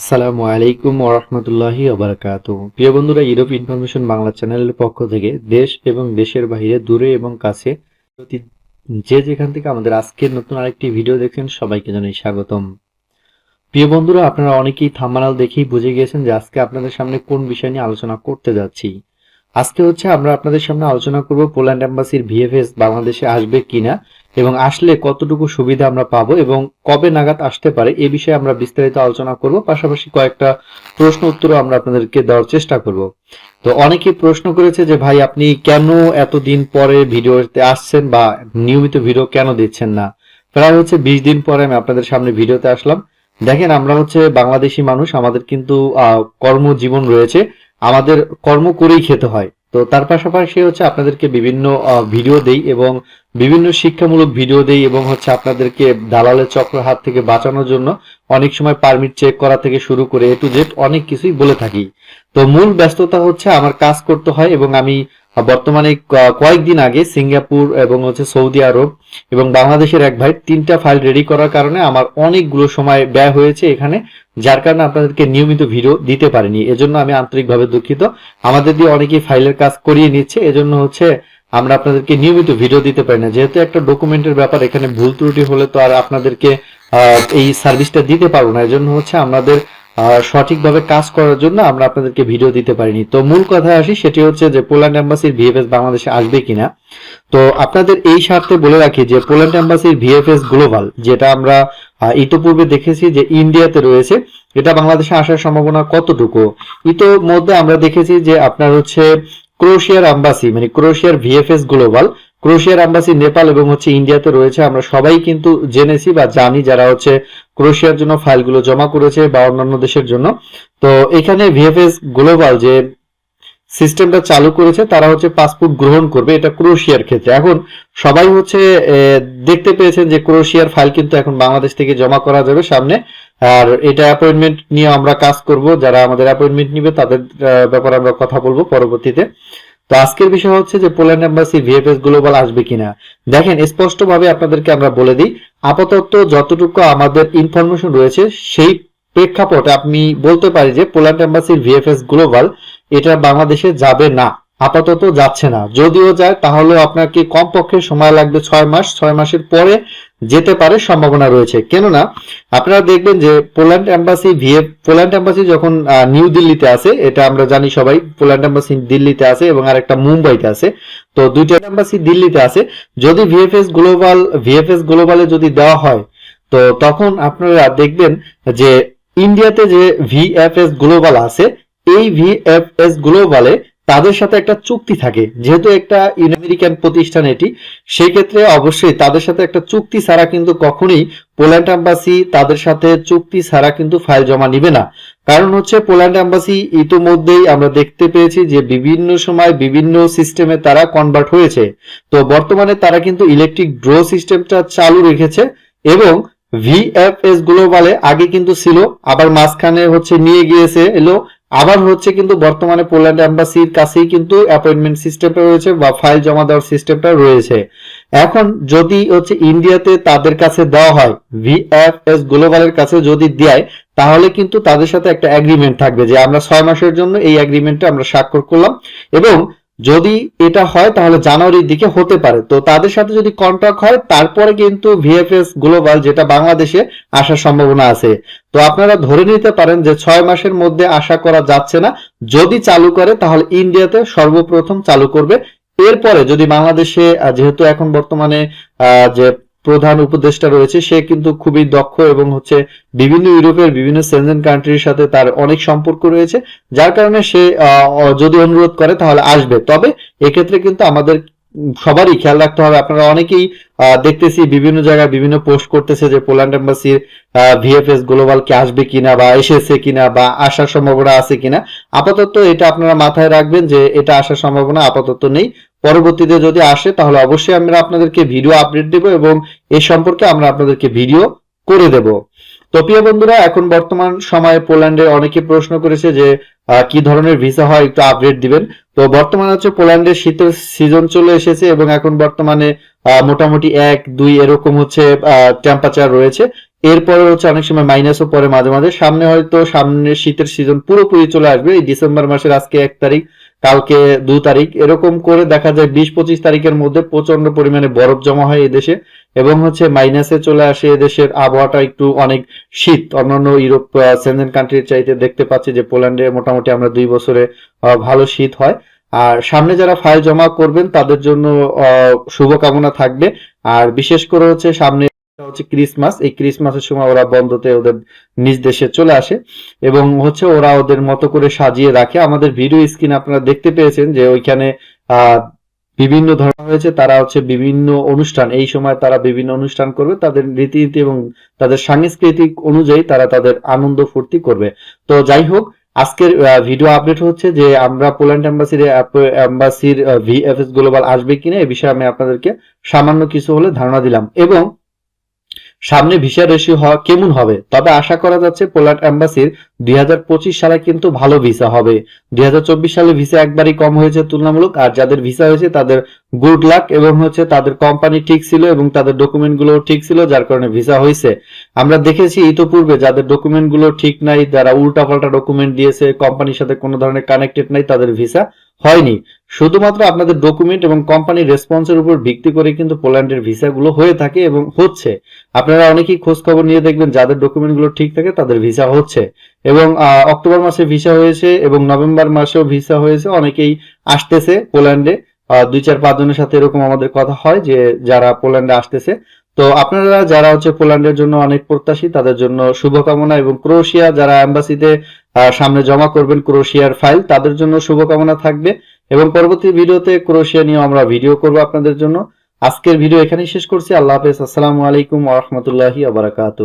আসসালামু আলাইকুম ওরহমতুল্লাহি ওবরাকাত প্রিয় বন্ধুরা ইউরোপ ইনফরমেশন বাংলা চ্যানেলের পক্ষ থেকে দেশ এবং দেশের বাইরে, দূরে এবং কাছে যে যেখান থেকে আমাদের আজকের নতুন আরেকটি ভিডিও দেখছেন, সবাইকে জানাই স্বাগতম। প্রিয় বন্ধুরা, আপনারা অনেকেই থাম্বানাল দেখেই বুঝে গিয়েছেন যে আজকে আপনাদের সামনে কোন বিষয় নিয়ে আলোচনা করতে যাচ্ছি। আজকে হচ্ছে আমরা আপনাদের সামনে আলোচনা করব পোল্যান্ড এম্বাসির ভিএফএস বাংলাদেশে আসবে কিনা এবং আসলে কতটুকু সুবিধা আমরা পাবো এবং কবে নাগাদ আসতে পারে, এ বিষয়ে আমরা বিস্তারিত আলোচনা করব। পাশাপাশি কয়েকটা প্রশ্ন উত্তরও আমরা আপনাদেরকে দেওয়ার চেষ্টা করব। তো অনেকেই প্রশ্ন করেছে যে, ভাই, আপনি কেন এতদিন পরে ভিডিওতে আসছেন বা নিয়মিত ভিডিও কেন দিচ্ছেন না? প্রায় হচ্ছে বিশ দিন পরে আমি আপনাদের সামনে ভিডিওতে আসলাম। দেখেন, আমরা হচ্ছে বাংলাদেশি মানুষ, আমাদের কিন্তু কর্মজীবন রয়েছে। আমাদের কর্ম করেই খেতে হয়। তো তার পাশাপাশি হচ্ছে আপনাদেরকে বিভিন্ন ভিডিও দেই এবং বিভিন্ন শিক্ষামূলক ভিডিও দেই এবং হচ্ছে আপনাদেরকে দালালের চক্র হাত থেকে বাঁচানোর জন্য অনেক সময় পারমিট চেক করা থেকে শুরু করে এ টু জেড অনেক কিছুই বলে থাকি। তো মূল ব্যস্ততা হচ্ছে আমার কাজ করতে হয় এবং আমি বর্তমানে কয়েকদিন আগে সিঙ্গাপুর এবং হচ্ছে সৌদি আরব এবং বাংলাদেশের এক ভাই তিনটা ফাইল রেডি করার কারণে আমার অনেকগুলো সময় ব্যয় হয়েছে এখানে, যার কারণে আপনাদেরকে নিয়মিত ভিডিও দিতে পারিনি। এজন্য আমি আন্তরিকভাবে দুঃখিত। আমাদের দিয়ে অনেকেই ফাইলের কাজ করিয়ে নিচ্ছে, এজন্য হচ্ছে আমরা আপনাদেরকে নিয়মিত ভিডিও দিতে পারি না। যেহেতু একটা ডকুমেন্টের ব্যাপার, এখানে ভুল ত্রুটি হলে তো আর আপনাদেরকে এই সার্ভিসটা দিতে পারব না। এজন্য হচ্ছে আমাদের সঠিকভাবে কাজ করার জন্য আমরা আপনাদেরকে ভিডিও দিতে পারিনি। তো মূল কথা আসি, সেটি হচ্ছে যে পোল্যান্ড এম্বাসির ভিএফএস বাংলাদেশে আসবে কিনা। তো আপনাদের এই স্বার্থে বলে রাখি যে পোল্যান্ড এম্বাসির ভিএফএস গ্লোবাল যেটা আমরা ইতোপূর্বে দেখেছি যে ইন্ডিয়াতে রয়েছে, এটা বাংলাদেশে আসার সম্ভাবনা কতটুকু? ইতোমধ্যে আমরা দেখেছি যে আপনার হচ্ছে ক্রোশিয়ার আম্বাসি মানে ক্রোশিয়ার ভিএফএস গ্লোবাল ক্রোশিয়ার আম্বাসি নেপাল এবং হচ্ছে ইন্ডিয়াতে রয়েছে, আমরা সবাই কিন্তু জেনেছি বা জানি যারা হচ্ছে ক্রোশিয়ার জন্য ফাইলগুলো জমা করেছে বা অন্যান্য দেশের জন্য। তো এখানে ভিএফএস গ্লোবাল যে সিস্টেমটা চালু করেছে, তারা হচ্ছে পাসপোর্ট গ্রহণ করবে এটা ক্রোশিয়ার ক্ষেত্রে। এখন সবাই হচ্ছে দেখতে পেয়েছেন যে ক্রোশিয়ার ফাইল কিন্তু এখন বাংলাদেশ থেকে জমা করা যাবে সামনে। আর এটা অ্যাপয়েন্টমেন্ট নিয়ে আমরা কাজ করব, যারা আমাদের অ্যাপয়েন্টমেন্ট নিবে তাদের ব্যাপারে আমরা কথা বলব পরবর্তীতে। তো আজকের বিষয় হচ্ছে যে পোল্যান্ড এম্বাসি ভিএফএস গ্লোবাল আসবে কিনা। দেখেন, স্পষ্টভাবে আপনাদেরকে আমরা বলে দিই, আপাতত যতটুকু আমাদের ইনফরমেশন রয়েছে, সেই প্রেক্ষাপটে আমি বলতে পারি যে পোল্যান্ড এম্বাসির ভিএফএস গ্লোবাল এটা বাংলাদেশে যাবে না, আপাতত যাচ্ছে না। যদিও যায় তাহলে আপনাকে কমপক্ষে সময় লাগবে ছয় মাস, ছয় মাসের পরে যেতে পারে সম্ভাবনা রয়েছে। কেননা, আপনারা দেখবেন যে Poland embassy VF Poland embassy যখন নিউ দিল্লিতে আছে, এটা আমরা জানি সবাই, পোল্যান্ড এম্বাসি দিল্লিতে আছে এবং আরেকটা মুম্বাইতে আছে। তো দুইটা এম্বাসি দিল্লিতে আছে। যদি ভিএফএস গ্লোবাল, ভিএফএস গ্লোবালে যদি দেওয়া হয়, তো তখন আপনারা দেখবেন যে ইন্ডিয়াতে যে ভিএফএস গ্লোবাল আছে, এই ভিএফএস গ্লোবালে তাদের সাথে একটা চুক্তি থাকে। যেহেতু একটা আমেরিকান প্রতিষ্ঠান এটি, সেই ক্ষেত্রে অবশ্যই তাদের সাথে একটা চুক্তি ছাড়া কিন্তু কখনোই পোল্যান্ড এম্বাসি তাদের সাথে চুক্তি ছাড়া কিন্তু ফাইল জমা নিবে না। কারণ হচ্ছে পোল্যান্ড এম্বাসি ইতোমধ্যেই আমরা দেখতে পেয়েছি যে বিভিন্ন সময় বিভিন্ন সিস্টেমে তারা কনভার্ট হয়েছে। তো বর্তমানে তারা কিন্তু ইলেকট্রিক ড্র সিস্টেমটা চালু রেখেছে এবং ভিএফএস গ্লোবালে আগে কিন্তু ছিল, আবার মাঝখানে হচ্ছে নিয়ে গিয়েছে এলো আবার হচ্ছে কিন্তু বর্তমানে পোল্যান্ড এম্বাসির কাছেই কিন্তু অ্যাপয়েন্টমেন্ট সিস্টেমটা রয়েছে বা ফাইল জমা দেওয়ার সিস্টেমটা রয়েছে। এখন যদি হচ্ছে ইন্ডিয়াতে তাদের কাছে দেওয়া হয় ভিএফএস গ্লোবালের কাছে যদি দেয়, তাহলে কিন্তু তাদের সাথে একটা অ্যাগ্রিমেন্ট থাকবে যে আমরা ছয় মাসের জন্য এই অ্যাগ্রিমেন্টটা আমরা স্বাক্ষর করলাম এবং যদি এটা হয়, তাহলে জানুয়ারির দিকে হতে পারে। তো তাদের সাথে যদি কন্ট্রাক্ট হয়, তারপরে কিন্তু ভিএফএস গ্লোবাল যেটা বাংলাদেশে আসার সম্ভাবনা আছে। তো আপনারা ধরে নিতে পারেন যে ছয় মাসের মধ্যে আশা করা যাচ্ছে না। যদি চালু করে, তাহলে ইন্ডিয়াতে সর্বপ্রথম চালু করবে। এরপরে যদি বাংলাদেশে যেহেতু এখন বর্তমানে যে প্রধান উপদেষ্টা রয়েছে, সে কিন্তু খুবই দক্ষ এবং হচ্ছে বিভিন্ন ইউরোপের বিভিন্ন সেনজেন কান্ট্রির সাথে তার অনেক সম্পর্ক রয়েছে, যার কারণে সে যদি অনুরোধ করে তাহলে আসবে। তবে এক্ষেত্রে কিন্তু আমাদের সবারই খেয়াল রাখতে হবে, আপনারা অনেকেই দেখতেছি বিভিন্ন জায়গায় বিভিন্ন পোস্ট করতেছে যে পোল্যান্ড এম্বাসির ভিএফএস গ্লোবাল কে আসবে কিনা বা এসেছে কিনা বা আসার সম্ভাবনা আছে কিনা। আপাতত এটা আপনারা মাথায় রাখবেন যে এটা আসার সম্ভাবনা আপাতত নেই। পরবর্তীতে যদি আসে, তাহলে অবশ্যই আমরা আপনাদেরকে ভিডিও আপডেট দেব এবং এ সম্পর্কে আমরা আপনাদেরকে ভিডিও করে দেব। তো প্রিয় বন্ধুরা, এখন বর্তমান সময়ে পোল্যান্ডে অনেকে প্রশ্ন করেছে যে কি ধরনের ভিসা হয়, একটু আপডেট দিবেন। তো বর্তমানে হচ্ছে পোল্যান্ডের শীতের সিজন চলে এসেছে এবং এখন বর্তমানে মোটামুটি এক, দুই এরকম হচ্ছে টেম্পারেচার রয়েছে। এরপরে হচ্ছে অনেক সময় মাইনাসও পরে মাঝে মাঝে। সামনে হয়তো সামনে শীতের সিজন পুরোপুরি চলে আসবে। এই ডিসেম্বর মাসের আজকে এক তারিখ। কালকে দু তারিখ। এরকম করে দেখা যায় বিশ পঁচিশ তারিখের মধ্যে প্রচণ্ড পরিমাণে বরফ জমা হয় এদেশে এবং হচ্ছে মাইনাসে চলে আসে এদেশের আবহাওয়াটা একটু অনেক শীত। অন্যান্য ইউরোপ সেনজেন কান্ট্রির চাইতে দেখতে পাচ্ছি যে পোল্যান্ডে মোটামুটি আমরা দুই বছরে ভালো শীত হয়। আর সামনে যারা ফাইল জমা করবেন তাদের জন্য শুভকামনা থাকবে। আর বিশেষ করে হচ্ছে সামনে হচ্ছে ক্রিসমাস। এই ক্রিসমাসের সময় ওরা বন্ধতে ওদের নিজ দেশে চলে আসে এবং হচ্ছে ওরা ওদের মতো করে সাজিয়ে রাখে। আমাদের ভিডিও স্ক্রিন আপনারা দেখতে পেয়েছেন যে ওইখানে বিভিন্ন ধরনের হয়েছে তারা হচ্ছে বিভিন্ন অনুষ্ঠান। এই সময় তারা বিভিন্ন অনুষ্ঠান করবে। তাদের রীতিনীতি এবং তাদের সাংস্কৃতিক অনুযায়ী তারা তাদের আনন্দ ফুর্তি করবে। তো যাই হোক, আজকের ভিডিও আপডেট হচ্ছে যে আমরা পোল্যান্ড এম্বাসির এম্বাসির ভিএফএস গ্লোবাল আসবে কিনা এই বিষয়ে আমি আপনাদেরকে সামান্য কিছু হলে ধারণা দিলাম। এবং সামনে ভিসা রেশিও হওয়া কেমন হবে? তবে আশা করা যাচ্ছে পোল্যান্ড এম্বাসির দুই সালে কিন্তু ভালো ভিসা হবে। দুই সালে ভিসা একবারই কম হয়েছে তুলনামূলক, আর যাদের ভিসা হয়েছে তাদের গুড লাক এবং হচ্ছে তাদের কোম্পানি ঠিক ছিল এবং তাদের ডকুমেন্টগুলো ঠিক ছিল, যার কারণে ভিসা হয়েছে। আমরা দেখেছি ইতোপূর্বে যাদের ডকুমেন্টগুলো ঠিক নাই, যারা উল্টাপাল্টা ডকুমেন্ট দিয়েছে, কোম্পানির সাথে কোনো ধরনের কানেক্টেড নাই, তাদের ভিসা হয়নি। শুধুমাত্র আপনাদের ডকুমেন্ট এবং কোম্পানির রেসপন্সের উপর ভিত্তি করে কিন্তু পোল্যান্ডের ভিসাগুলো হয়ে থাকে এবং হচ্ছে। আপনারা অনেকেই খোঁজ খবর নিয়ে দেখবেন, যাদের ডকুমেন্টগুলো ঠিক থাকে তাদের ভিসা হচ্ছে। এবং অক্টোবর মাসে ভিসা হয়েছে এবং নভেম্বর মাসেও ভিসা হয়েছে, অনেকেই আসতেছে পোল্যান্ডে। দুই চার পাঁচ জনের সাথে এরকম আমাদের কথা হয় যে, যারা পোল্যান্ডে আসতেছে তো আপনারা যারা হচ্ছে পোল্যান্ডের জন্য অনেক প্রত্যাশী, তাদের জন্য শুভকামনা এবং ক্রোয়েশিয়া যারা এম্বাসিতে সামনে জমা করবেন ক্রোয়েশিয়ার ফাইল, তাদের জন্য শুভকামনা থাকবে। এবং পরবর্তী ভিডিওতে ক্রোয়েশিয়া নিয়ে আমরা ভিডিও করব আপনাদের জন্য। আজকের ভিডিও এখানেই শেষ করছি। আল্লাহ হাফেজ। আসসালামু আলাইকুম আহমতুল্লাহি বারাকাতুহু।